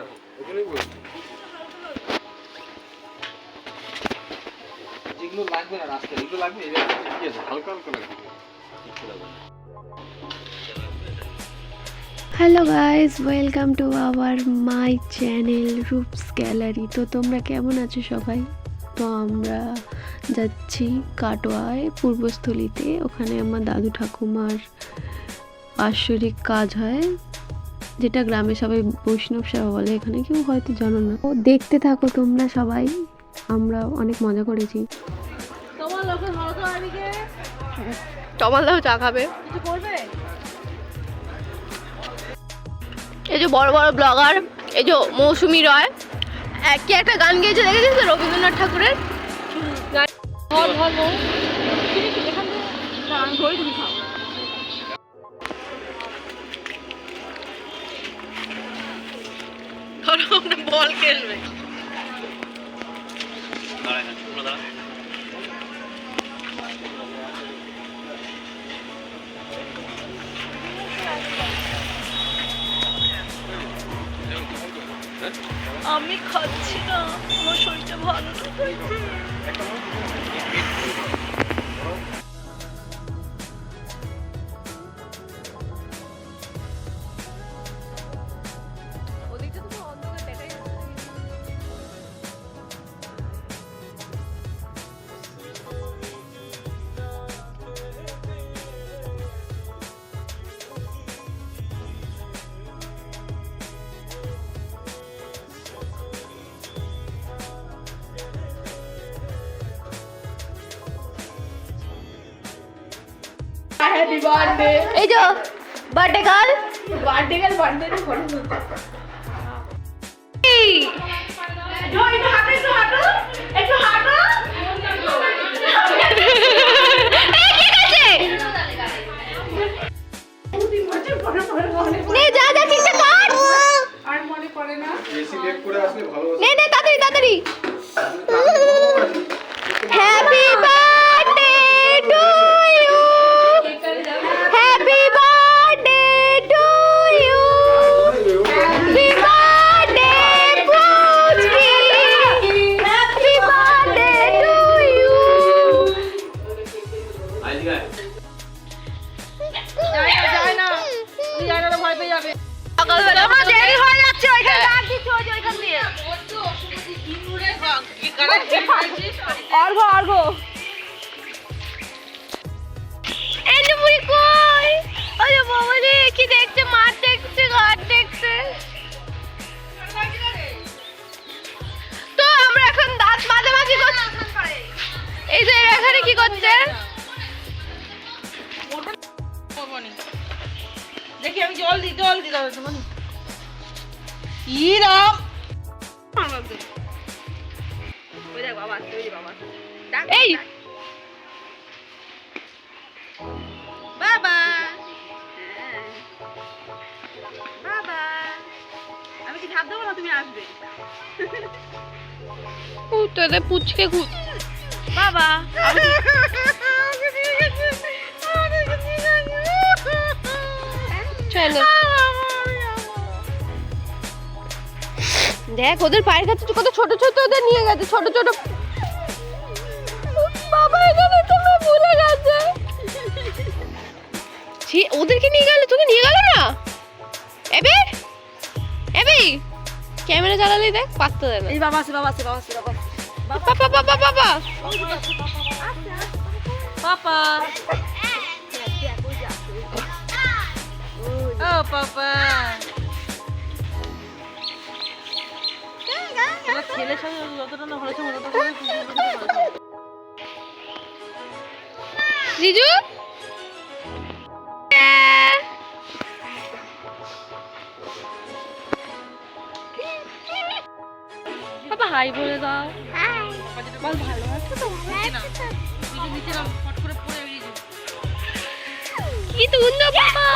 না? বলছি। যেগুলো লাগবে না রাস্তায় এগুলো লাগবে এই রাস্তায় কি আছে হালকা হালকা লাগবে। কিছু লাগবে না hello guys welcome to our my channel Rups gallery তো তোমরা কেমন আছো সবাই? তো আমরা যাচ্ছি কাটোয়ায় পূর্বস্থলীতে। ওখানে আমার দাদু ঠাকুমার বাৎসরিক কাজ হয়। যেটা গ্রামে সবাই বৈষ্ণব সেবা বলে এখানে কেউ হয়তো জানো না। ও দেখতে থাকো তোমরা সবাই আমরা অনেক মজা করেছি। টমালদাও চা খাবে। এই যে বড় বড় ব্লগার এই যে মৌসুমি রয় একই একটা গান গেয়েছে দেখেছিস তো রবীন্দ্রনাথ ঠাকুরের? বল তুমি কি এখান থেকে না, আমি ধরে বল খেলবে। আমি খাচ্ছি না আমার শরীরটা ভালো হ্যাপি বার্থডে এই যে birthday girl birthday girl birthday তে ফটো তুলতে অর্ঘ অর্ঘ এন্ডুপুরি কই? আরে বাবা রে কি দেখছে? মাঠ দেখছে ঘাট দেখছে। তো আমরা এখন দাঁত মাঝামাঝি করছি। এই যে এখানে কি করছে? দেখি আমি জল দিই জল দিই দাদা তোমার ইরাম। এই বাবা বাবা আমি কি ধাপ দেবো না তুমি আসবে? ও তোদের পুচকে খুব বাবা! চলো। দেখ ওদের পায়ের কাছে কত ছোট ছোট ওদের নিয়ে গেছে ছোট ছোট ছি ওদেরকে নিয়ে গেল তোকে নিয়ে গেল না? এবে? এবে? ক্যামেরা চালালে দেখ পাত্তা দেয় না এই বাবা আছে বাবা আছে বাবা আছে বাবা বাবা বাবা। বাবা পাপা ও পাপা। ছেলের সাথে যতটা না হয়েছে ততটা জিজু? হাই বলে দাও। বল ভালো আছো তো? কি সুন্দর বাবা!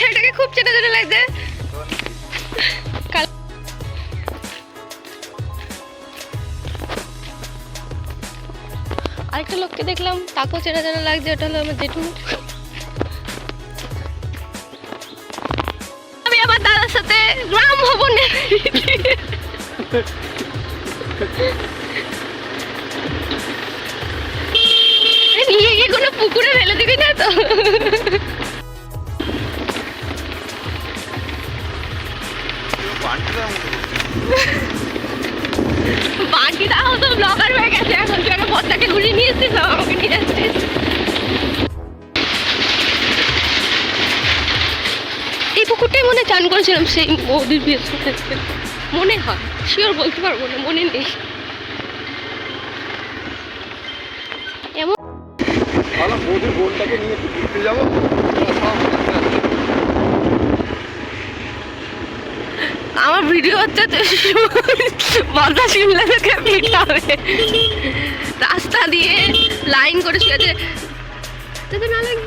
ছেলেটাকে খুব চেনা চেনা লাগছে। আরেকটা লোককে দেখলাম, তাকেও চেনা চেনা লাগছে, ওটা হলো আমার জেঠু। আমি আমার দাদার সাথে গ্রাম ভবনে নিয়ে গিয়ে কোনো পুকুরে ফেলে দিবি না তো? বাকিটা তো ব্লগার হয়ে গেছে, এখন তুই একটা বস্তাকে ঘুরিয়ে নিয়ে এসছিস আমাকে নিয়ে যাচ্ছিস এই পুকুরটাই মনে চান করেছিলাম সেই বৌদির বিয়ের সময় মনে হয়। শিওর বলতে পারব না, মনে নেই। এমন বোনটাকে নিয়ে যাব? আমার ভিডিও হচ্ছে বলদা সিমলা থেকে হবে রাস্তা দিয়ে লাইন করে শুয়ে আছে। না লাগে।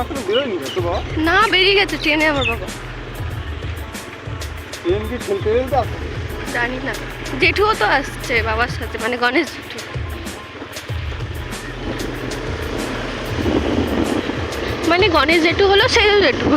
আসলে বেরোয়নি তো বাবা। না বেরিয়ে গেছে ট্রেনে আমার বাবা। ট্রেন খেলতে খেলতে আসছে জানি না। জেঠুও তো আসছে বাবার সাথে মানে গণেশ জেঠু। মানে গণেশ জেঠু হলো সেই জেঠু।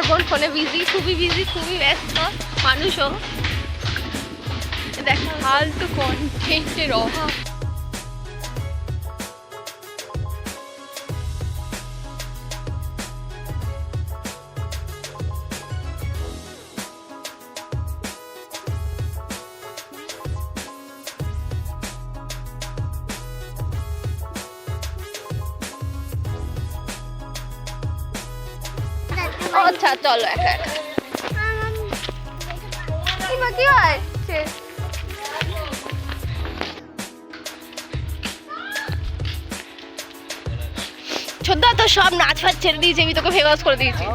আমার বোন ফোনে বিজি খুবই বিজি খুবই ব্যস্ত মানুষও। দেখা ফালতু কন্টেন্টের অভাব। আচ্ছা চলো একা একা। কি হয় ছোদ্দা তো সব নাচ ফাচ ছেড়ে দিয়েছি আমি তোকে ফেমাস করে দিয়েছি।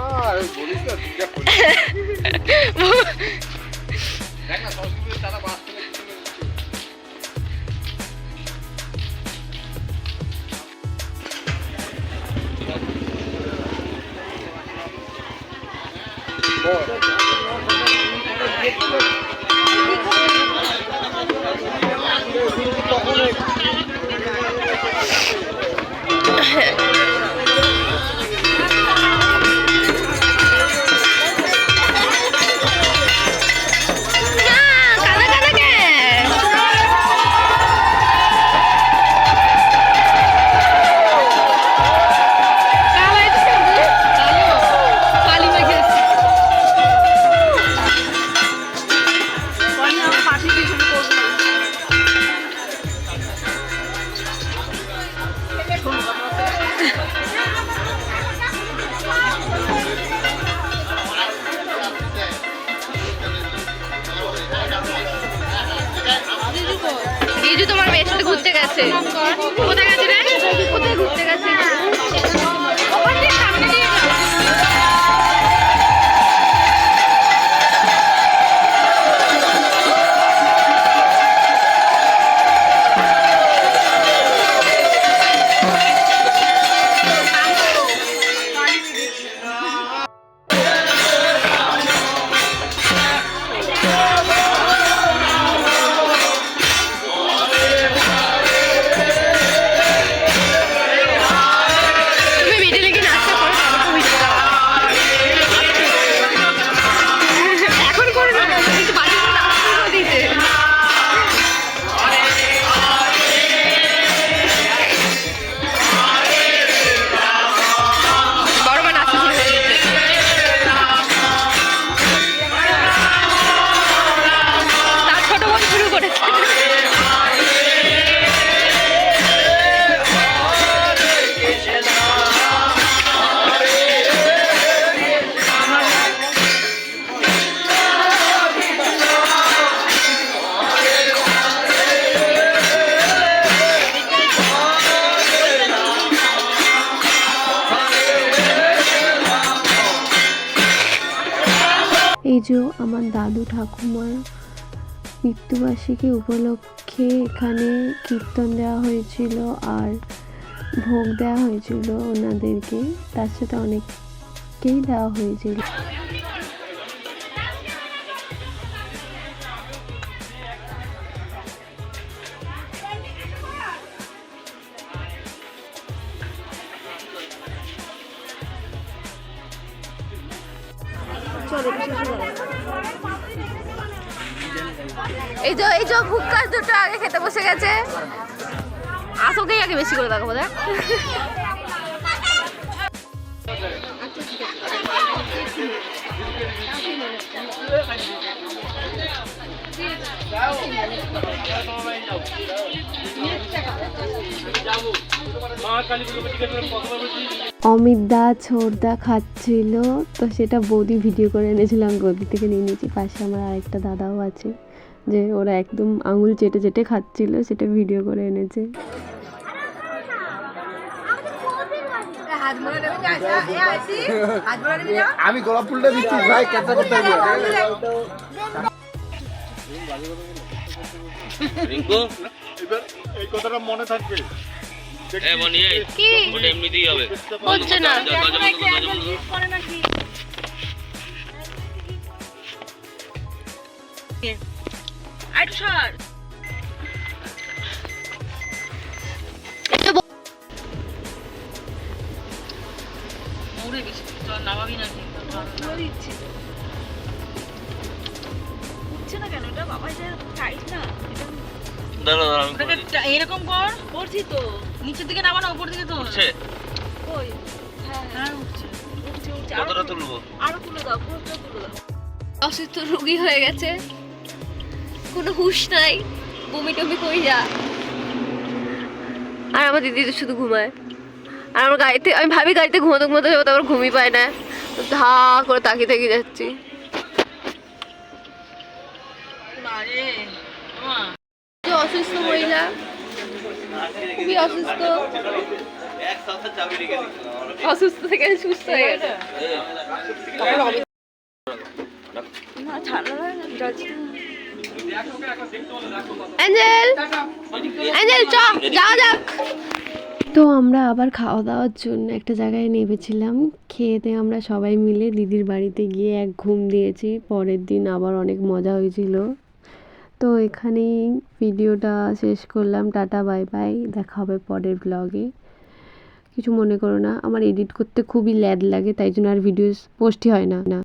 না গেছে কোথায় গেছে যে আমার দাদু ঠাকুমার মৃত্যুবার্ষিকী উপলক্ষে এখানে কীর্তন দেওয়া হয়েছিল আর ভোগ দেওয়া হয়েছিল ওনাদেরকে। তার সাথে অনেককেই দেওয়া হয়েছিল। এই যে এই যে ভুক্কাস দুটো আগে খেতে বসে গেছে। আসোকেই আগে বেশি করে দেখাবো, দেখ। অমিত দা ছোটদা খাচ্ছিল, তো সেটা বৌদি ভিডিও করে এনেছিলাম, গদি থেকে নিয়ে নিয়েছি, পাশে আমার আরেকটা দাদাও আছে। যে ওরা একদম আঙুল চেটে চেটে খাচ্ছিল সেটা ভিডিও করে এনেছে আমি গোলাপ ফুলটা দিচ্ছি ভাই কেঁচা করতে হবে রিঙ্কু এবার এই কথাটা মনে থাকবে বনি এই কি ওটা এমনিতেই হবে হচ্ছে না দরজা বন্ধ কর, দরজা বন্ধ কর। দাঁড়া দাঁড়া আমি এরকম কর। করছি তো। নিচের দিকে নামানো উপর দিকে তো উঠছে? কই? হ্যাঁ উঠছে। কতটা তুলবো? আরও তুলে দাও পুরোটা তুলে দাও। অসুস্থ রোগী হয়ে গেছে। কোনো হুঁশ নাই। বমি টমি কই যা। আর আমার দিদি তো শুধু ঘুমায়। আর আমার গাড়িতে আমি ভাবি গাড়িতে ঘুমাতে ঘুমাতে যাব তারপর ঘুমিয়ে পায় না। ধা করে তাকিয়ে তাকিয়ে যাচ্ছি। যে অসুস্থ মহিলা। খুবই অসুস্থ। অসুস্থ থেকে সুস্থ হয়ে গেছে। অ্যাঞ্জেল! অ্যাঞ্জেল, চ, যাওয়া যাক। তো আমরা আবার খাওয়া দাওয়ার জন্য একটা জায়গায় নেমেছিলাম। খেয়ে আমরা সবাই মিলে দিদির বাড়িতে গিয়ে এক ঘুম দিয়েছি। পরের দিন আবার অনেক মজা হয়েছিল। তো এখানেই ভিডিওটা শেষ করলাম। Tata, bye bye. দেখা হবে পরের ব্লগে কিছু মনে করো না, আমার এডিট করতে খুবই ল্যাদ লাগে, তাই জন্য আর ভিডিও পোস্টই হয় না না।